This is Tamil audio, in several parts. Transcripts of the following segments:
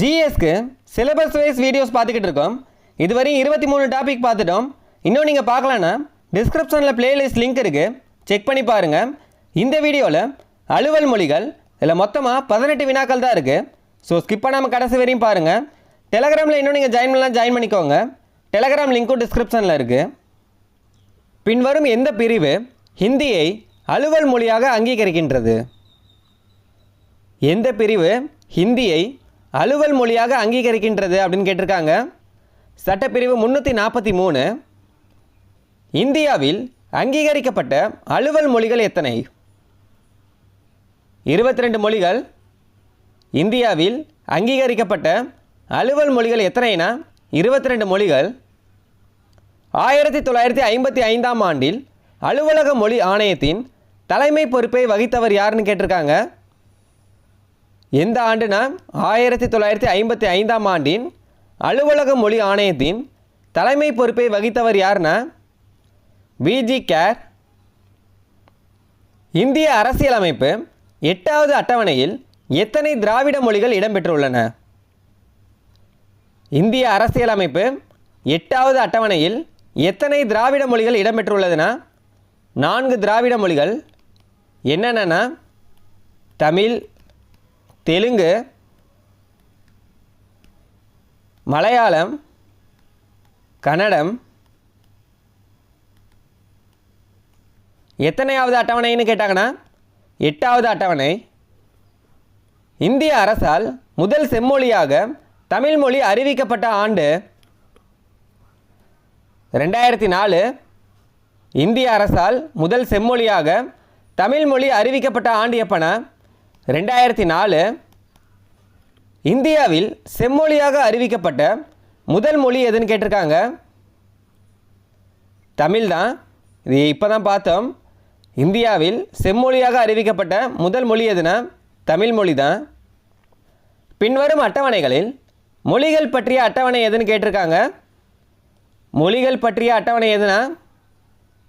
ஜிஎஸ்க்கு சிலபஸ் வைஸ் வீடியோஸ் பார்த்துக்கிட்டு இருக்கோம். இதுவரையும் இருபத்தி மூணு டாபிக் பார்த்துட்டோம். இன்னும் நீங்கள் பார்க்கலான்னா டிஸ்கிரிப்ஷனில் பிளேலிஸ்ட் லிங்க் இருக்குது செக் பண்ணி பாருங்கள் இந்த வீடியோவில் அலுவல் மொழிகள் இதில் மொத்தமாக பதினெட்டு வினாக்கள் தான் இருக்குது ஸோ ஸ்கிப் பண்ணாமல் கடைசி வரையும் பாருங்கள் டெலகிராமில் இன்னும் நீங்கள் ஜாயின் பண்ணலாம் ஜாயின் பண்ணிக்கோங்க. டெலகிராம் லிங்க்கும் டிஸ்கிரிப்ஷனில் இருக்குது பின்வரும் எந்த பிரிவு ஹிந்தியை அலுவல் மொழியாக அங்கீகரிக்கின்றது? எந்த பிரிவு ஹிந்தியை அலுவல் மொழியாக அங்கீகரிக்கின்றது அப்படின்னு கேட்டிருக்காங்க. சட்டப்பிரிவு முந்நூற்றி நாற்பத்தி மூணு இந்தியாவில் அங்கீகரிக்கப்பட்ட அலுவல் மொழிகள் எத்தனை? இருபத்தி ரெண்டு மொழிகள். இந்தியாவில் அங்கீகரிக்கப்பட்ட அலுவல் மொழிகள் எத்தனைனா? இருபத்தி ரெண்டு மொழிகள். ஆயிரத்தி தொள்ளாயிரத்தி ஐம்பத்தி ஐந்தாம் ஆண்டில் அலுவலக மொழி ஆணையத்தின் தலைமை பொறுப்பை வகித்தவர் யாருன்னு கேட்டிருக்காங்க? எந்த ஆண்டுனா ஆயிரத்தி தொள்ளாயிரத்தி ஐம்பத்தி ஐந்தாம் ஆண்டின் அலுவலக மொழி ஆணையத்தின் தலைமை பொறுப்பை வகித்தவர் யாருன்னா விஜி கேர். இந்திய அரசியலமைப்பு எட்டாவது அட்டவணையில் எத்தனை திராவிட மொழிகள் இடம்பெற்றுள்ளன? இந்திய அரசியலமைப்பு எட்டாவது அட்டவணையில் எத்தனை திராவிட மொழிகள் இடம்பெற்றுள்ளதுன்னா நான்கு திராவிட மொழிகள் என்னென்னா தமிழ் தெலுங்கு மலையாளம் கன்னடம் எத்தனையாவது அட்டவணைன்னு கேட்டாங்கன்னா எட்டாவது அட்டவணை. இந்திய அரசால் முதல் செம்மொழியாக தமிழ் மொழி அறிவிக்கப்பட்ட ஆண்டு ரெண்டாயிரத்தி நாலு இந்திய அரசால் முதல் செம்மொழியாக தமிழ் மொழி அறிவிக்கப்பட்ட ஆண்டு எப்பனா? ரெண்டாயிரத்தி நாலு இந்தியாவில் செம்மொழியாக அறிவிக்கப்பட்ட முதல் மொழி எதுன்னு கேட்டிருக்காங்க? தமிழ் தான் இது இப்போ தான் பார்த்தோம். இந்தியாவில் செம்மொழியாக அறிவிக்கப்பட்ட முதல் மொழி எதுனா? தமிழ் மொழி தான் பின்வரும் அட்டவணைகளில் மொழிகள் பற்றிய அட்டவணை எதுன்னு கேட்டிருக்காங்க? மொழிகள் பற்றிய அட்டவணை எதுனா?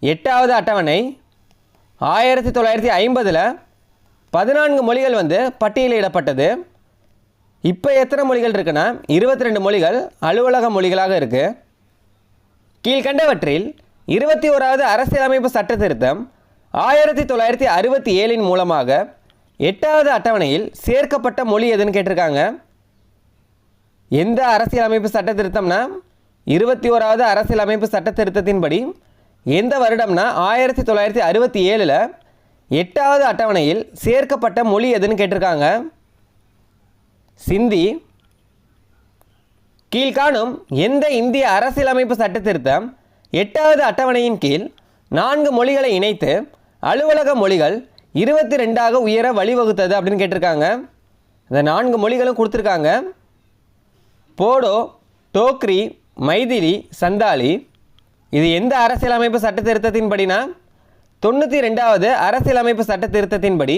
எட்டாவது அட்டவணை. ஆயிரத்தி தொள்ளாயிரத்தி ஐம்பதில் பதினான்கு மொழிகள் வந்து பட்டியலிடப்பட்டது இப்போ எத்தனை மொழிகள் இருக்குன்னா இருபத்தி ரெண்டு மொழிகள் அலுவலக மொழிகளாக இருக்குது கீழ்கண்டவற்றில் இருபத்தி ஓராவது அரசியலமைப்பு சட்ட திருத்தம் ஆயிரத்தி தொள்ளாயிரத்தி அறுபத்தி ஏழின் மூலமாக எட்டாவது அட்டவணையில் சேர்க்கப்பட்ட மொழி எதுன்னு கேட்டிருக்காங்க. எந்த அரசியலமைப்பு சட்ட திருத்தம்னா இருபத்தி ஓராவது அரசியலமைப்பு சட்ட திருத்தத்தின்படி எந்த வருடம்னா ஆயிரத்தி தொள்ளாயிரத்தி அறுபத்தி ஏழில் எட்டாவது அட்டவணையில் சேர்க்கப்பட்ட மொழி எதுன்னு கேட்டிருக்காங்க? சிந்தி. கீழ்காணும் எந்த இந்திய அரசியலமைப்பு சட்டத்திருத்தம் எட்டாவது அட்டவணையின் கீழ் நான்கு மொழிகளை இணைத்து அலுவலக மொழிகள் இருபத்தி ரெண்டாக உயர வழிவகுத்தது அப்படின்னு கேட்டிருக்காங்க. இந்த நான்கு மொழிகளும் கொடுத்துருக்காங்க. போடோ டோக்ரி மைதிலி சந்தாலி. இது எந்த அரசியலமைப்பு சட்ட திருத்தத்தின்படினா? தொண்ணூற்றி ரெண்டாவது அரசியலமைப்பு சட்ட திருத்தத்தின்படி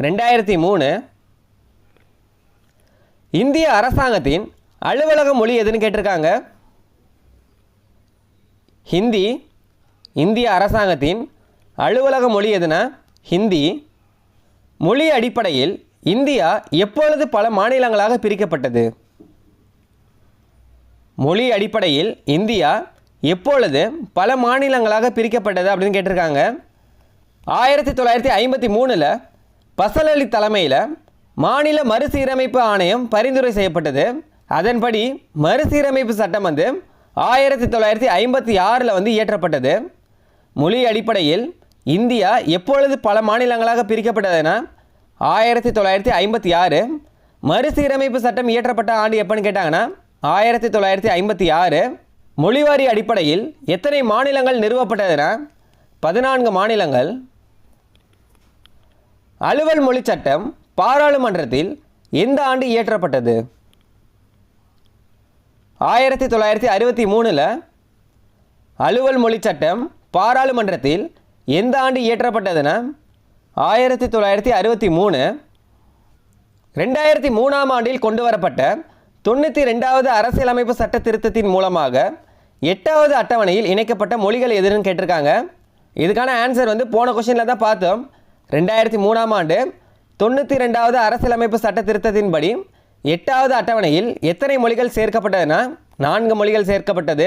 ரெண்டாயிரத்தி மூணு இந்திய அரசாங்கத்தின் அலுவலக மொழி எதுன்னு கேட்டிருக்காங்க? ஹிந்தி. இந்திய அரசாங்கத்தின் அலுவலக மொழி எதுனா? ஹிந்தி. மொழி அடிப்படையில் இந்தியா எப்பொழுது பல மாநிலங்களாக பிரிக்கப்பட்டது? மொழி அடிப்படையில் இந்தியா எப்பொழுது பல மாநிலங்களாக பிரிக்கப்பட்டது அப்படின்னு கேட்டிருக்காங்க? ஆயிரத்தி தொள்ளாயிரத்தி ஐம்பத்தி மூணில் பசல் அலி தலைமையில் மாநில மறுசீரமைப்பு ஆணையம் பரிந்துரை செய்யப்பட்டது. அதன்படி மறுசீரமைப்பு சட்டம் வந்து ஆயிரத்தி தொள்ளாயிரத்தி ஐம்பத்தி ஆறில் வந்து இயற்றப்பட்டது. மொழி அடிப்படையில் இந்தியா எப்பொழுது பல மாநிலங்களாக பிரிக்கப்பட்டதுன்னா ஆயிரத்தி தொள்ளாயிரத்தி ஐம்பத்தி ஆறு மறுசீரமைப்பு சட்டம் இயற்றப்பட்ட ஆண்டு எப்போன்னு கேட்டாங்கன்னா ஆயிரத்தி தொள்ளாயிரத்தி ஐம்பத்தி ஆறு. மொழிவாரி அடிப்படையில் எத்தனை மாநிலங்கள் நிறுவப்பட்டதுன்னா பதினான்கு மாநிலங்கள் அலுவல் மொழி சட்டம் பாராளுமன்றத்தில் எந்த ஆண்டு இயற்றப்பட்டது? ஆயிரத்தி தொள்ளாயிரத்தி அறுபத்தி மூணில் அலுவல் மொழி சட்டம் பாராளுமன்றத்தில் எந்த ஆண்டு இயற்றப்பட்டதுன்னா? ஆயிரத்தி தொள்ளாயிரத்தி அறுபத்தி மூணு. ரெண்டாயிரத்தி மூணாம் ஆண்டில் கொண்டு வரப்பட்ட தொண்ணூற்றி ரெண்டாவது அரசியலமைப்பு சட்ட திருத்தத்தின் மூலமாக எட்டாவது அட்டவணையில் இணைக்கப்பட்ட மொழிகள் எதுன்னு கேட்டிருக்காங்க. இதுக்கான ஆன்சர் வந்து போன கொஷினில் தான் பார்த்தோம். ரெண்டாயிரத்தி மூணாம் ஆண்டு தொண்ணூற்றி ரெண்டாவது அரசியலமைப்பு சட்ட திருத்தத்தின்படி எட்டாவது அட்டவணையில் எத்தனை மொழிகள் சேர்க்கப்பட்டதுன்னா நான்கு மொழிகள் சேர்க்கப்பட்டது.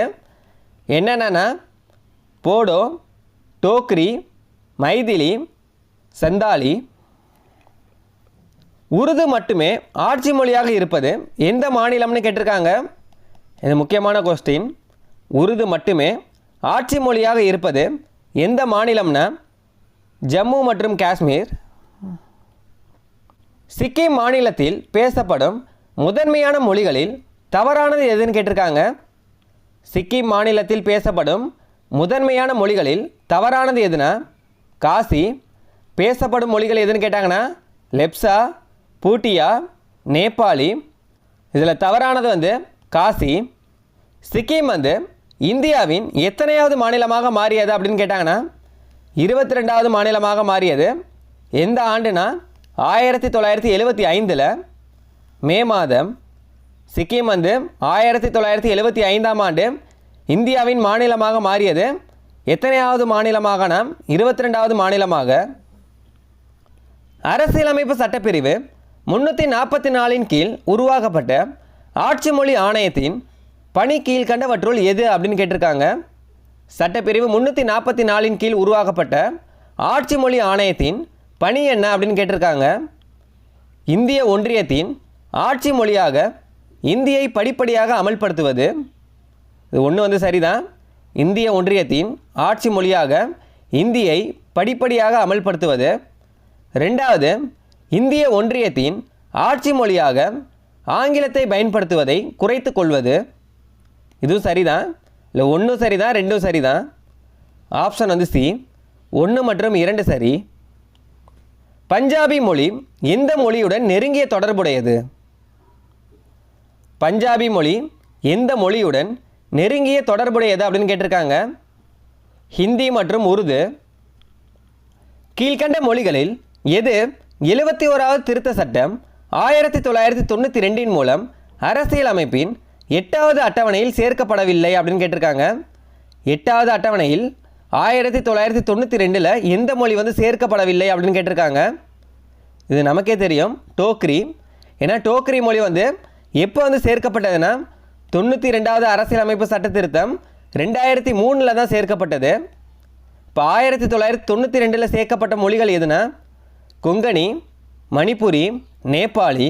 என்னென்னா போடோ டோக்ரி மைதிலி சந்தாலி. உருது மட்டுமே ஆட்சி மொழியாக இருப்பது எந்த மாநிலம்னு கேட்டிருக்காங்க? இது முக்கியமான கொஸ்டின் உருது மட்டுமே ஆட்சி மொழியாக இருப்பது எந்த மாநிலம்னா ஜம்மு மற்றும் காஷ்மீர். சிக்கிம் மாநிலத்தில் பேசப்படும் முதன்மையான மொழிகளில் தவறானது எதுன்னு கேட்டிருக்காங்க. சிக்கிம் மாநிலத்தில் பேசப்படும் முதன்மையான மொழிகளில் தவறானது எதுனா? காசி. பேசப்படும் மொழிகள் எதுன்னு கேட்டாங்கன்னா லெப்சா பூட்டியா நேபாளி. இதில் தவறானது வந்து காசி. சிக்கிம் வந்து இந்தியாவின் எத்தனையாவது மாநிலமாக மாறியது அப்படின்னு கேட்டாங்கன்னா இருபத்தி ரெண்டாவது மாநிலமாக மாறியது. எந்த ஆண்டுனா ஆயிரத்தி தொள்ளாயிரத்தி எழுபத்தி ஐந்தில் மே மாதம் சிக்கிம் வந்து ஆயிரத்தி தொள்ளாயிரத்தி எழுபத்தி ஐந்தாம் ஆண்டு இந்தியாவின் மாநிலமாக மாறியது. எத்தனையாவது மாநிலமாகனா? இருபத்தி ரெண்டாவது மாநிலமாக. அரசியலமைப்பு சட்டப்பிரிவு முன்னூற்றி நாற்பத்தி நாலின் கீழ் உருவாக்கப்பட்ட ஆட்சி மொழி ஆணையத்தின் பணி கீழ்கண்டவற்றுள் எது அப்படின்னு கேட்டிருக்காங்க. சட்டப்பிரிவு முன்னூற்றி நாற்பத்தி நாலின் கீழ் உருவாக்கப்பட்ட ஆட்சி மொழி ஆணையத்தின் பணி என்ன அப்படின்னு கேட்டிருக்காங்க. இந்திய ஒன்றியத்தின் ஆட்சி மொழியாக இந்தியை படிப்படியாக அமல்படுத்துவது. இது ஒன்று வந்து சரிதான். இந்திய ஒன்றியத்தின் ஆட்சி மொழியாக இந்தியை படிப்படியாக அமல்படுத்துவது. ரெண்டாவது இந்திய ஒன்றியத்தின் ஆட்சி மொழியாக ஆங்கிலத்தை பயன்படுத்துவதை குறைத்து கொள்வது. இதுவும் சரிதான். இல்லை ஒன்றும் சரி தான் ரெண்டும் சரி தான் ஆப்ஷன் வந்து சி ஒன்று மற்றும் இரண்டு சரி. பஞ்சாபி மொழி எந்த மொழியுடன் நெருங்கிய தொடர்புடையது. பஞ்சாபி மொழி எந்த மொழியுடன் நெருங்கிய தொடர்புடையது அப்படின்னு கேட்டிருக்காங்க. ஹிந்தி மற்றும் உருது. கீழ்கண்ட மொழிகளில் எது எழுபத்தி ஓராவது திருத்த சட்டம் ஆயிரத்தி தொள்ளாயிரத்தி தொண்ணூற்றி ரெண்டின் மூலம் அரசியல் அமைப்பின் எட்டாவது அட்டவணையில் சேர்க்கப்படவில்லை அப்படின்னு கேட்டிருக்காங்க. எட்டாவது அட்டவணையில் ஆயிரத்தி தொள்ளாயிரத்தி தொண்ணூற்றி ரெண்டில் எந்த மொழி வந்து சேர்க்கப்படவில்லை அப்படின்னு கேட்டிருக்காங்க. இது நமக்கே தெரியும். டோக்ரி. ஏன்னா டோக்ரி மொழி வந்து எப்போ வந்து சேர்க்கப்பட்டதுன்னா தொண்ணூற்றி ரெண்டாவது அரசியலமைப்பு சட்ட திருத்தம் ரெண்டாயிரத்தி மூணில் தான் சேர்க்கப்பட்டது. இப்போ ஆயிரத்தி தொள்ளாயிரத்தி தொண்ணூற்றி ரெண்டில் சேர்க்கப்பட்ட மொழிகள் எதுனா கொங்கணி மணிப்புரி நேபாளி